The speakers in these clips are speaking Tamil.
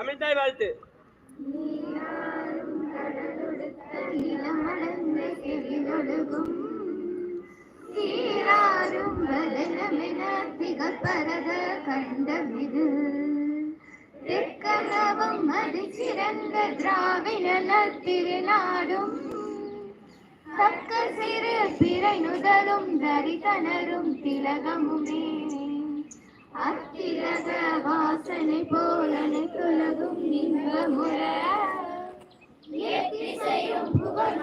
தமிழ்தாய் வாழ்த்து. நிலமடந்த சீராரும் வதனமென திகழ்பரத கண்டமிது தெற்கனவும் அது சிறந்த திராவிட திருநாடும் தக்க சிறு பிறை நுதலும் தரிதனரும் திலகமுமே. அத்திரக வாசனை போலன துலகும் இன்பமுற. ஏத்திசையும் புகழ்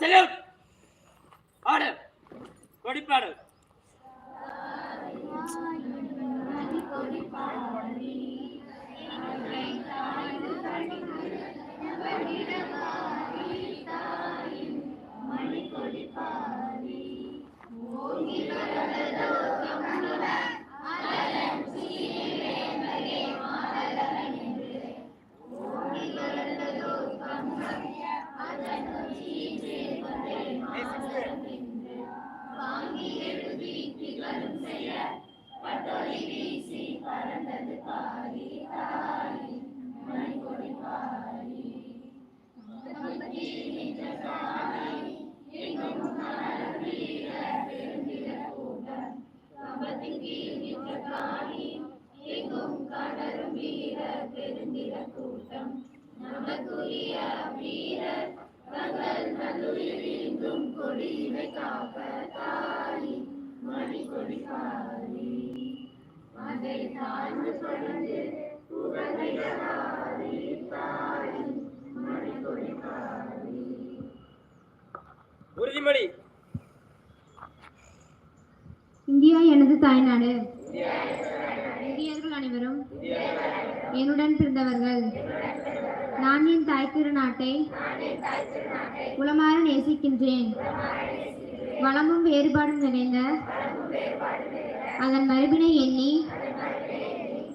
சல்யூட் ஆடு. கொடிப்பாடு. மணி கொடி காலி அதை தாழ்ந்து தொடர்ந்து புகழ் உறுதிமொழி இந்தியா எனது தாய்நாடு. இந்தியர்கள் அனைவரும் என்னுடன் பிறந்தவர்கள். நான் என் தாய் திருநாட்டை உளமாற நேசிக்கின்றேன். வளமும் வேறுபாடும் நிறைந்த அதன் மரபினை எண்ணி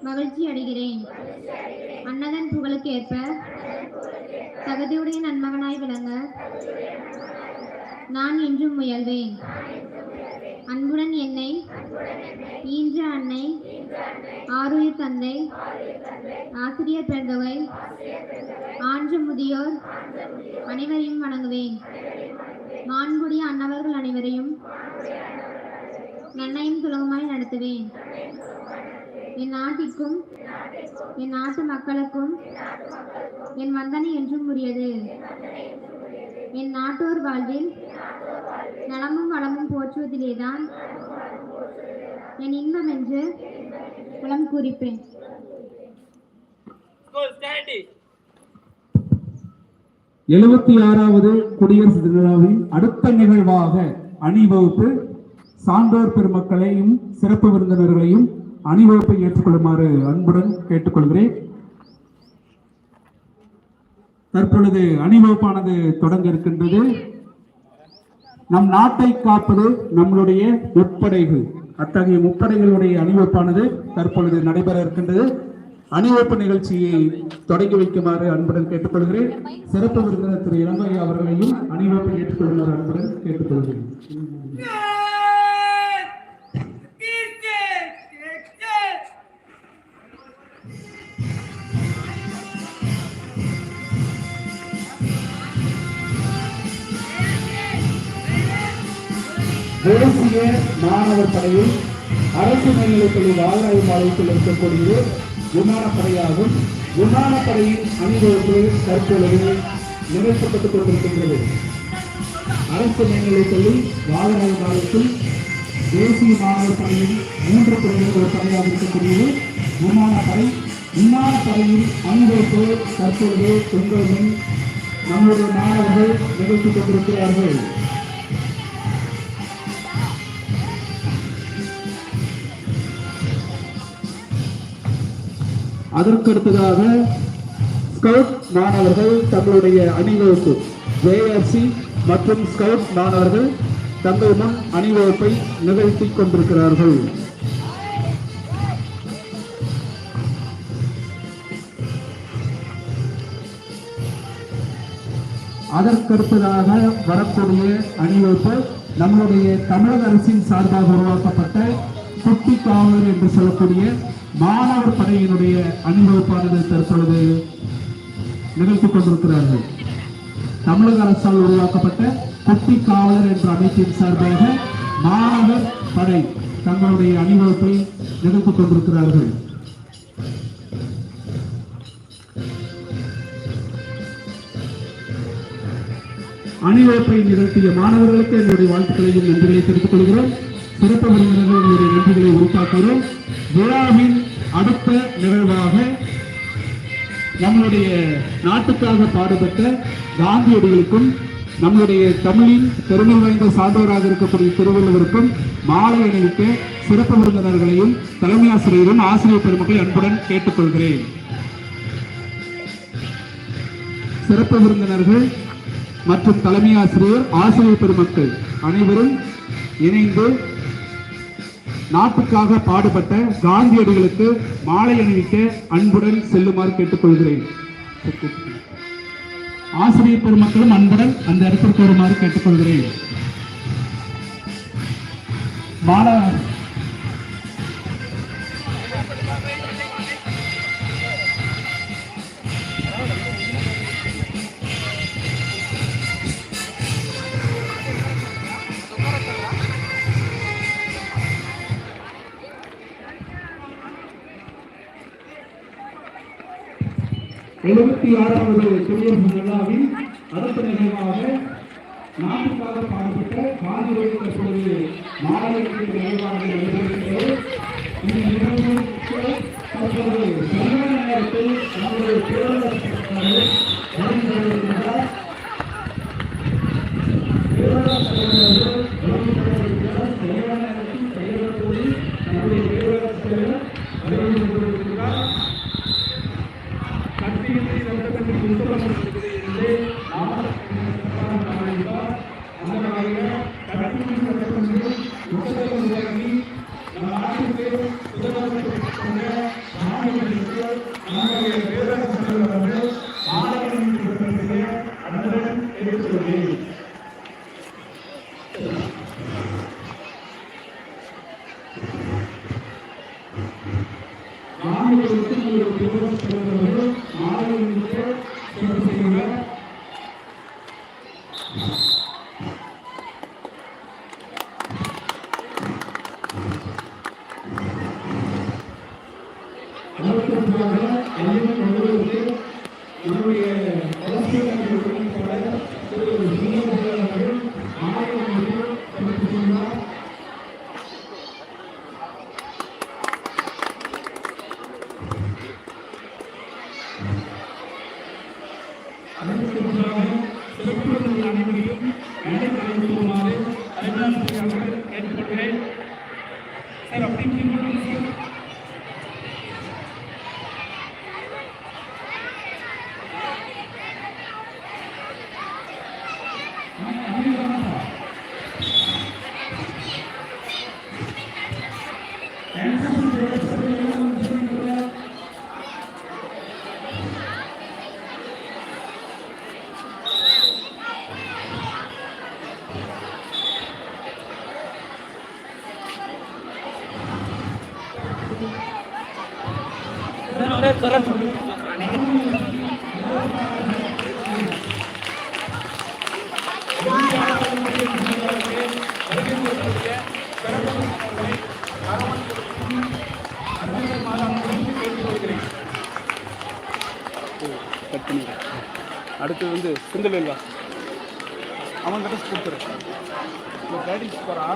மகிழ்ச்சி அடைகிறேன். அன்னதன் புகழுக்கு ஏற்ப தகுதியுடைய நன்மகனாய் விளங்க நான் என்றும் முயல்வேன். அன்புடன் என்னை ஈன்ற அன்னை ஆருயிர் தந்தை ஆசிரியர் பிறந்தவை ஆன்று முதியோர் அனைவரையும் வணங்குவேன். மாண்புடைய அன்னவர்கள் அனைவரையும் நன்னையும் சுலகமாய் நடத்துவேன். என் நாட்டிற்கும் என் நாட்டு மக்களுக்கும் என் வந்தனை என்றும் உரியது என் நாட்டோர் வாழ்வில் நலமும் வளமும் போற்றுவதிலேதான் என் இன்பம் என்று புலம் குறிப்பேன். எழுபத்தி ஆறாவது குடியரசு திருவிழாவின் அடுத்த நிகழ்வாக அணிவகுப்பு சான்றோர் பெருமக்களையும் சிறப்பு விருந்தினர்களையும் அணிவகுப்பை ஏற்றுக்கொள்ளுமாறு அன்புடன் கேட்டுக்கொள்கிறேன். தற்பொழுது அணிவகுப்பானது தொடங்க இருக்கின்றது நம் நாட்டை காப்பது நம்மளுடைய முப்படைகள். அத்தகைய முப்படைகளுடைய அணிவகுப்பானது தற்பொழுது நடைபெற இருக்கின்றது. அணிவகுப்பு நிகழ்ச்சியை தொடங்கி வைக்குமாறு அன்புடன் கேட்டுக்கொள்கிறேன். சிறப்பு விருந்தினர் திரு இளங்கை அவர்களையும் அணிவகுப்பை ஏற்றுக்கொள்ளுமாறு அன்புடன் கேட்டுக்கொள்கிறேன். தேசிய மாணவர் படையில் அரசு மேல்நிலைப்பள்ளி வாகராய் பாளையத்தில் இருக்கக்கூடிய விமானப்படையாகும். விமானப்படையின் அணிவகுப்பு தற்பொழுது நிகழ்த்தப்பட்டுக் கொண்டிருக்கின்றது. அரசு மேல்நிலைப்பள்ளி வாழ்நாள் பாளையத்தில் தேசிய மாணவர் படையில் மூன்று பிரிவுகள் ஒரு படையாக இருக்கக்கூடியது. விமானப்படை விமானப்படையின் அணிவகுப்பு தற்பொழுது உங்கள் முன் நம்முடைய மாணவர்கள் நிகழ்த்தி கொண்டிருக்கிறார்கள். அதற்கடுத்ததாக ஸ்கவுட் மாணவர்கள் தங்களுடைய அணிவகுப்பு ஜேஆர்சி மற்றும் ஸ்கவுட் மாணவர்கள் தங்கள் முன் அணிவகுப்பை நிகழ்த்திக் கொண்டிருக்கிறார்கள். அதற்கடுத்ததாக வரக்கூடிய அணிவகுப்பு நம்மளுடைய தமிழக அரசின் சார்பாக உருவாக்கப்பட்ட குட்டி காவலர் என்று சொல்லக்கூடிய மாணவர் படையினுடைய அணிவகுப்பானது தற்பொழுது நிகழ்த்திக் கொண்டிருக்கிறார்கள். தமிழக அரசால் உருவாக்கப்பட்ட குட்டி காவலர் என்ற அமைப்பின் சார்பாக மாணவர் படை தங்களுடைய அணிவகுப்பை நிகழ்த்திக் கொண்டிருக்கிறார்கள். அணிவகுப்பை நிகழ்த்திய மாணவர்களுக்கு என்னுடைய வாழ்த்துக்களையும் நன்றிகளை தெரிவித்துக் கொள்கிறோம். சிறப்பு உங்களுடைய நன்றிகளை உருவாக்குகிறோம் விழாவின் அடுத்த நிகழ்வாக நம்மளுடைய நாட்டுக்காக பாடுபட்ட காந்தியடிகளுக்கும் நம்மளுடைய தமிழின் பெருமை வாய்ந்த சான்றோராக இருக்கக்கூடிய திருவள்ளுவருக்கும் மாலை அணிவிக்க சிறப்பு விருந்தினர்களையும் தலைமை ஆசிரியரும் ஆசிரியர் பெருமக்களை அன்புடன் கேட்டுக்கொள்கிறேன். சிறப்பு விருந்தினர்கள் மற்றும் தலைமை ஆசிரியர் ஆசிரியர் பெருமக்கள் அனைவரும் இணைந்து நாட்டுக்காக பாடுபட்ட காந்தியடிகளுக்கு மாலை அணிவிக்க அன்புடன் செல்லுமாறு கேட்டுக்கொள்கிறேன். ஆசிரியர் பெருமக்களும் அன்புடன் அந்த இடத்திற்கு வருமாறு கேட்டுக்கொள்கிறேன். மாணவ எழுபத்தி ஆறாவது குடியரசு விழாவின் அடுத்த நிகழ்வாக நாட்டுக்காக பாடப்பட்ட காந்தியடிகள் தற்பொழுது மாலை நிகழ்வாக நடைபெறுகிறது. இந்த நிகழ்வுக்கு தற்பொழுது சரியான நேரத்தில் நம்முடைய மாணவர்களுக்கு நம்முடைய பேரரசர் அவர்கள் மாணவர்களுக்கு கேட்டுக்கொள்கிறேன் சார் அப்படி கட் பண்ணிடுறேன் அடுத்து வந்து செந்தில் இல்லா அவன் கிட்ட இப்போ கைடன்ஸ் போகிறா